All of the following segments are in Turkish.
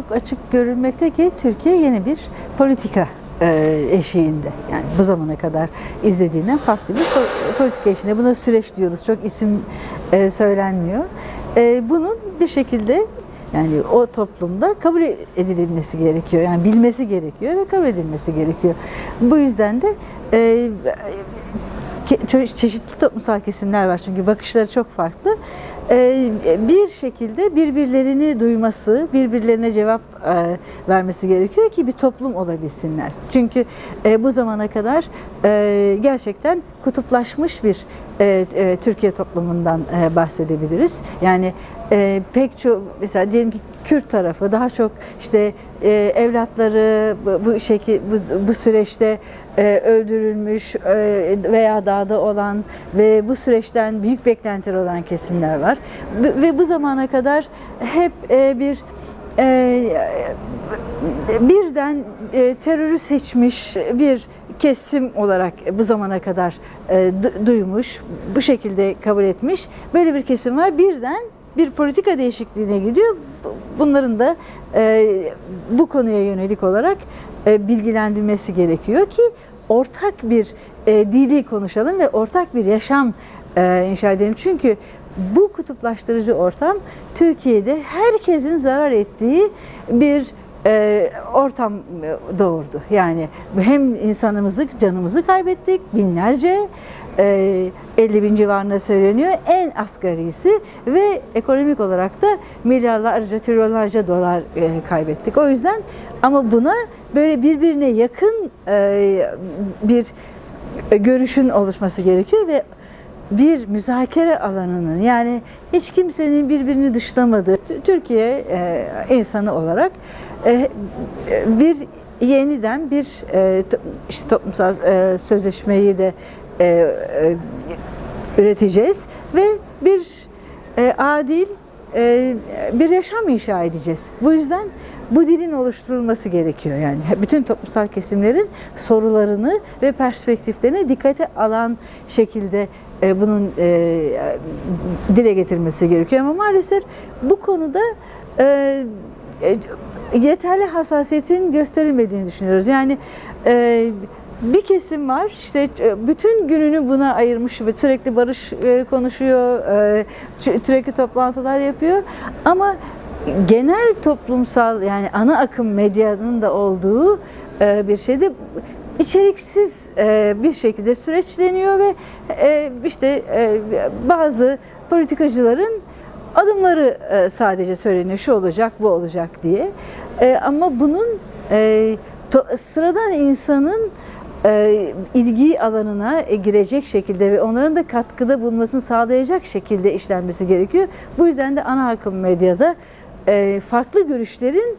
çok açık görülmekte ki Türkiye yeni bir politika e, eşiğinde. Yani bu zamana kadar izlediğinden farklı bir po- politika eşiğinde. Buna süreç diyoruz. Çok isim e, söylenmiyor. E, bunun bir şekilde yani o toplumda kabul edilmesi gerekiyor. Yani bilmesi gerekiyor ve kabul edilmesi gerekiyor. Bu yüzden de çeşitli toplumsal kesimler var çünkü bakışları çok farklı. Ee, Bir şekilde birbirlerini duyması, birbirlerine cevap e, vermesi gerekiyor ki bir toplum olabilsinler. Çünkü e, bu zamana kadar e, gerçekten kutuplaşmış bir e, e, Türkiye toplumundan e, bahsedebiliriz. Yani e, pek çok mesela diyelim ki Kürt tarafı daha çok işte e, evlatları bu, bu şekil bu, bu süreçte e, öldürülmüş e, veya dağda olan ve bu süreçten büyük beklentiler olan kesimler var. Ve bu zamana kadar hep e, bir e, birden e, terörü seçmiş bir kesim olarak bu zamana kadar e, du- duymuş, bu şekilde kabul etmiş. Böyle bir kesim var. Birden bir politika değişikliğine gidiyor. Bu- Bunların da e, bu konuya yönelik olarak e, bilgilendirmesi gerekiyor ki ortak bir e, dili konuşalım ve ortak bir yaşam e, inşa edelim. Çünkü bu kutuplaştırıcı ortam Türkiye'de herkesin zarar ettiği bir e, ortam e, doğurdu. Yani hem insanımızı, canımızı kaybettik binlerce, e, 50 bin civarında söyleniyor en asgarisi ve ekonomik olarak da milyarlarca, trilyonlarca dolar e, kaybettik. O yüzden ama buna böyle birbirine yakın e, bir görüşün oluşması gerekiyor ve bir müzakere alanının yani hiç kimsenin birbirini dışlamadığı Türkiye e, insanı olarak e, bir yeniden bir e, işte toplumsal e, sözleşmeyi de e, e, üreteceğiz ve bir e, adil bir yaşam inşa edeceğiz. Bu yüzden bu dilin oluşturulması gerekiyor. Yani bütün toplumsal kesimlerin sorularını ve perspektiflerini dikkate alan şekilde e, bunun e, dile getirmesi gerekiyor. Ama maalesef bu konuda e, e, yeterli hassasiyetin gösterilmediğini düşünüyoruz. Yani e, bir kesim var. İşte e, bütün gününü buna ayırmış ve sürekli barış e, konuşuyor, e, sü- sürekli toplantılar yapıyor. Ama genel toplumsal yani ana akım medyanın da olduğu bir şeyde içeriksiz bir şekilde süreçleniyor ve işte bazı politikacıların adımları sadece söyleniyor şu olacak bu olacak diye. Ama bunun sıradan insanın ilgi alanına e, girecek şekilde ve onların da katkıda bulunmasını sağlayacak şekilde işlenmesi gerekiyor. Bu yüzden de ana akım medyada e, farklı görüşlerin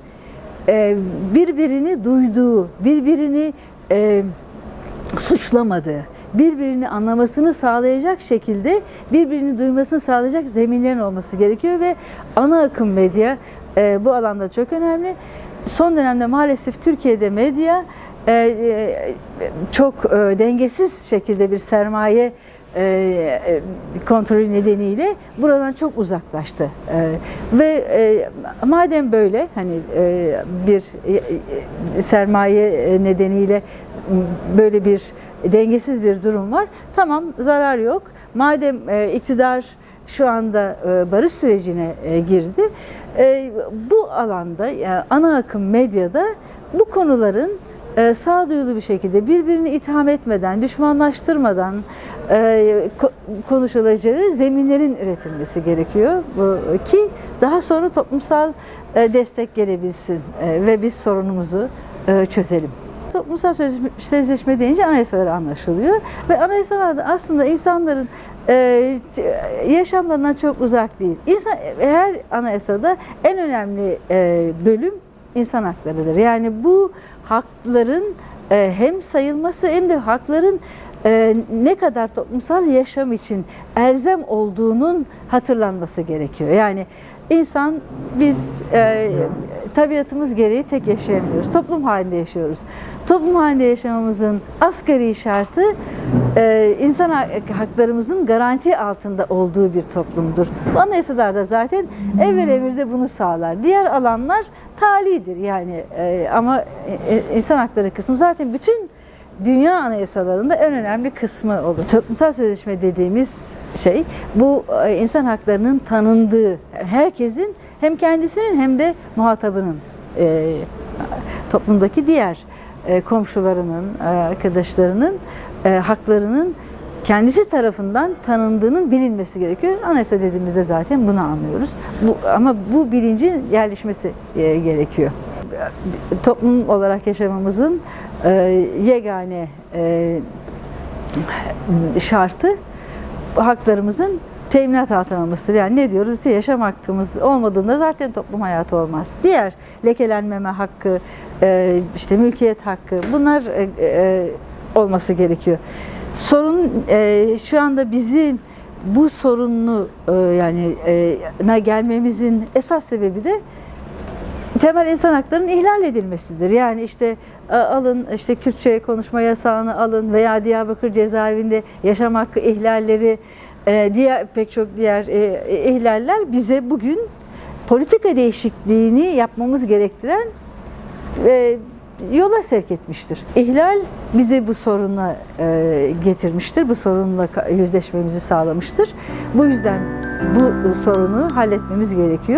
e, birbirini duyduğu, birbirini e, suçlamadığı, birbirini anlamasını sağlayacak şekilde birbirini duymasını sağlayacak zeminlerin olması gerekiyor ve ana akım medya e, bu alanda çok önemli. Son dönemde maalesef Türkiye'de medya e, e, çok e, dengesiz şekilde bir sermaye e, e, kontrolü nedeniyle buradan çok uzaklaştı. E, ve e, madem böyle hani e, bir e, e, sermaye e, nedeniyle böyle bir dengesiz bir durum var. Tamam zarar yok. Madem e, iktidar şu anda e, barış sürecine e, girdi. E, bu alanda yani ana akım medyada bu konuların e, sağduyulu bir şekilde birbirini itham etmeden, düşmanlaştırmadan e, ko- konuşulacağı zeminlerin üretilmesi gerekiyor ki daha sonra toplumsal e, destek gelebilsin e, ve biz sorunumuzu çözelim. Toplumsal sözleşme, deyince anayasalar anlaşılıyor ve anayasalarda aslında insanların e, yaşamlarından çok uzak değil. İnsan, her anayasada en önemli bölüm insan haklarıdır. Yani bu hakların e, hem sayılması hem de hakların e, ne kadar toplumsal yaşam için elzem olduğunun hatırlanması gerekiyor. Yani insan biz e, tabiatımız gereği tek yaşayamıyoruz. Toplum halinde yaşıyoruz. Toplum halinde yaşamamızın asgari şartı e, insan ha- haklarımızın garanti altında olduğu bir toplumdur. Bu anayasalarda zaten evvel emirde bunu sağlar. Diğer alanlar talidir yani e, ama e, e, insan hakları kısmı zaten bütün dünya anayasalarında en önemli kısmı olur. Toplumsal sözleşme dediğimiz şey bu e, insan haklarının tanındığı herkesin hem kendisinin hem de muhatabının e, toplumdaki diğer e, komşularının, e, arkadaşlarının e, haklarının kendisi tarafından tanındığının bilinmesi gerekiyor. Anayasa dediğimizde zaten bunu anlıyoruz. Bu, ama bu bilincin yerleşmesi e, gerekiyor. Toplum olarak yaşamamızın yegane e, şartı haklarımızın teminat altına. Yani ne diyoruz? İşte yaşam hakkımız olmadığında zaten toplum hayatı olmaz. Diğer lekelenmeme hakkı, e, işte mülkiyet hakkı bunlar e, olması gerekiyor. Sorun şu anda bizim bu sorunlu yani na gelmemizin esas sebebi de temel insan haklarının ihlal edilmesidir. Yani işte e, alın işte Kürtçe konuşma yasağını alın veya Diyarbakır cezaevinde yaşam hakkı ihlalleri e, diğer pek çok diğer e, ihlaller bize bugün politika değişikliğini yapmamız gerektiren yola sevk etmiştir. İhlal bizi bu soruna getirmiştir. Bu sorunla yüzleşmemizi sağlamıştır. Bu yüzden bu sorunu halletmemiz gerekiyor.